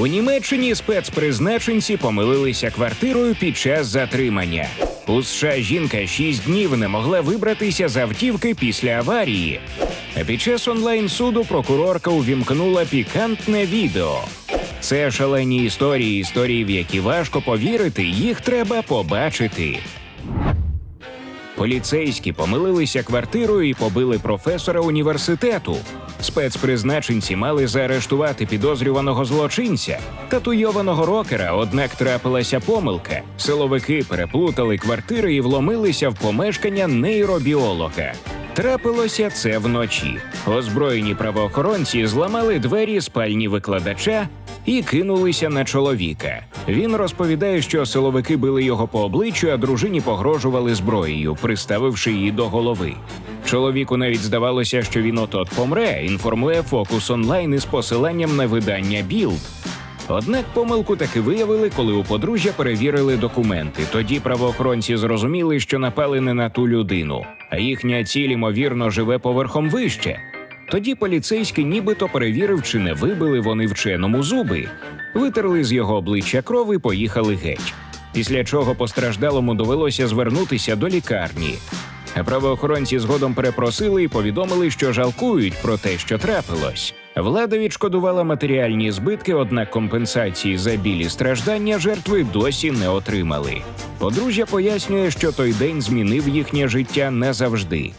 У Німеччині спецпризначенці помилилися квартирою під час затримання. У США жінка шість днів не могла вибратися з автівки після аварії. Під час онлайн суду прокурорка увімкнула пікантне відео. Це шалені історії, історії, в які важко повірити, їх треба побачити. Поліцейські помилилися квартирою і побили професора університету. Спецпризначенці мали заарештувати підозрюваного злочинця, татуйованого рокера, однак трапилася помилка. Силовики переплутали квартири і вломилися в помешкання нейробіолога. Трапилося це вночі. Озброєні правоохоронці зламали двері спальні викладача і кинулися на чоловіка. Він розповідає, що силовики били його по обличчю, а дружині погрожували зброєю, приставивши її до голови. Чоловіку навіть здавалося, що він от-от помре. Інформує фокус онлайн із посиланням на видання Білд. Однак помилку таки виявили, коли у подружжя перевірили документи. Тоді правоохоронці зрозуміли, що напали не на ту людину, а їхня ціль, ймовірно, живе поверхом вище. Тоді поліцейський нібито перевірив, чи не вибили вони вченому зуби, витерли з його обличчя кров і поїхали геть. Після чого постраждалому довелося звернутися до лікарні. Правоохоронці згодом перепросили і повідомили, що жалкують про те, що трапилось. Влада відшкодувала матеріальні збитки, однак компенсації за білі страждання жертви досі не отримали. Подружжя пояснює, що той день змінив їхнє життя назавжди.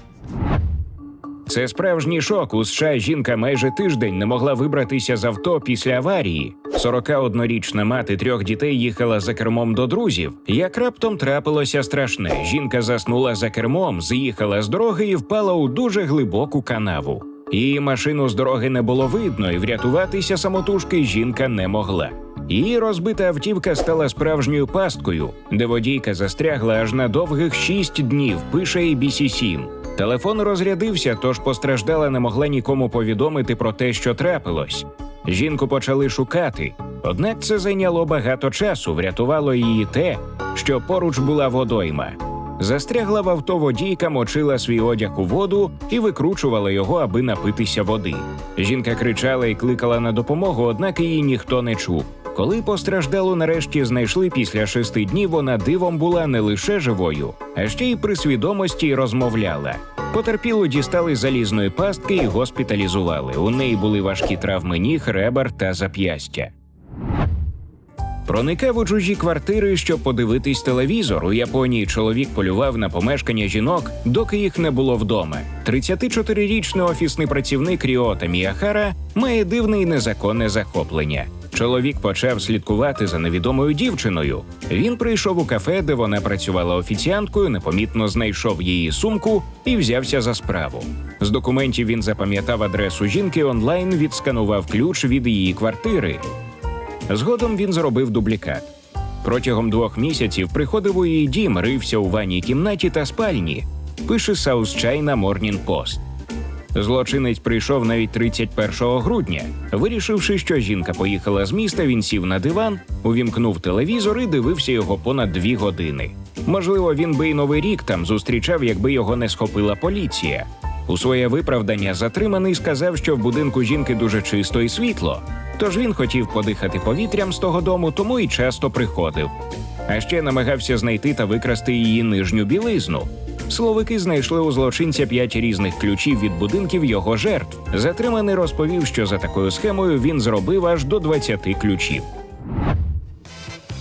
Це справжній шок. У США жінка майже тиждень не могла вибратися з авто після аварії. 41-річна мати трьох дітей їхала за кермом до друзів. Як раптом трапилося страшне. Жінка заснула за кермом, з'їхала з дороги і впала у дуже глибоку канаву. Її машину з дороги не було видно, і врятуватися самотужки жінка не могла. Її розбита автівка стала справжньою пасткою, де водійка застрягла аж на довгих шість днів. Пише ABC7. Телефон розрядився, тож постраждала не могла нікому повідомити про те, що трапилось. Жінку почали шукати, однак це зайняло багато часу. Врятувало її те, що поруч була водойма. Застрягла в авто водійка, мочила свій одяг у воду і викручувала його, аби напитися води. Жінка кричала і кликала на допомогу, однак її ніхто не чув. Коли постраждалу нарешті знайшли після шести днів, вона дивом була не лише живою, а ще й при свідомості й розмовляла. Потерпілу дістали залізної пастки і госпіталізували. У неї були важкі травми ніг, ребер та зап'ястя. Проникав у чужі квартири, щоб подивитись телевізор. У Японії чоловік полював на помешкання жінок, доки їх не було вдома. 34-річний офісний працівник Ріота Міяхара має дивне і незаконне захоплення. Чоловік почав слідкувати за невідомою дівчиною. Він прийшов у кафе, де вона працювала офіціанткою, непомітно знайшов її сумку і взявся за справу. З документів він запам'ятав адресу жінки онлайн, відсканував ключ від її квартири. Згодом він зробив дублікат. Протягом двох місяців приходив у її дім, рився у ванній кімнаті та спальні. Пише South China Morning Post. Злочинець прийшов навіть 31 грудня. Вирішивши, що жінка поїхала з міста, він сів на диван, увімкнув телевізор і дивився його понад дві години. Можливо, він би й новий рік там зустрічав, якби його не схопила поліція. У своє виправдання затриманий сказав, що в будинку жінки дуже чисто і світло. Тож він хотів подихати повітрям з того дому, тому і часто приходив. А ще намагався знайти та викрасти її нижню білизну. Словики знайшли у злочинця п'ять різних ключів від будинків його жертв. Затриманий розповів, що за такою схемою він зробив аж до 20 ключів.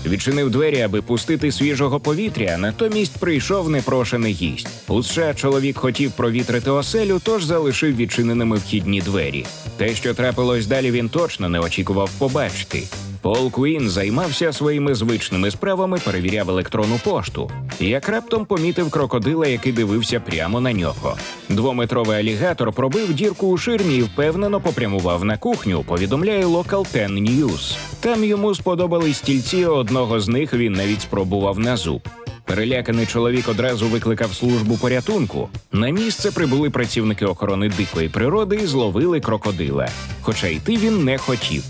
Відчинив двері, аби пустити свіжого повітря. Натомість прийшов непрошений гість. У США чоловік хотів провітрити оселю, тож залишив відчиненими вхідні двері. Те, що трапилось далі, він точно не очікував побачити. Пол Куін займався своїми звичними справами, перевіряв електронну пошту. Як раптом помітив крокодила, який дивився прямо на нього. Двометровий алігатор пробив дірку у ширмі і впевнено попрямував на кухню. Повідомляє Local 10 News. Там йому сподобались стільці. Одного з них він навіть спробував на зуб. Переляканий чоловік одразу викликав службу порятунку. На місце прибули працівники охорони дикої природи і зловили крокодила. Хоча йти він не хотів.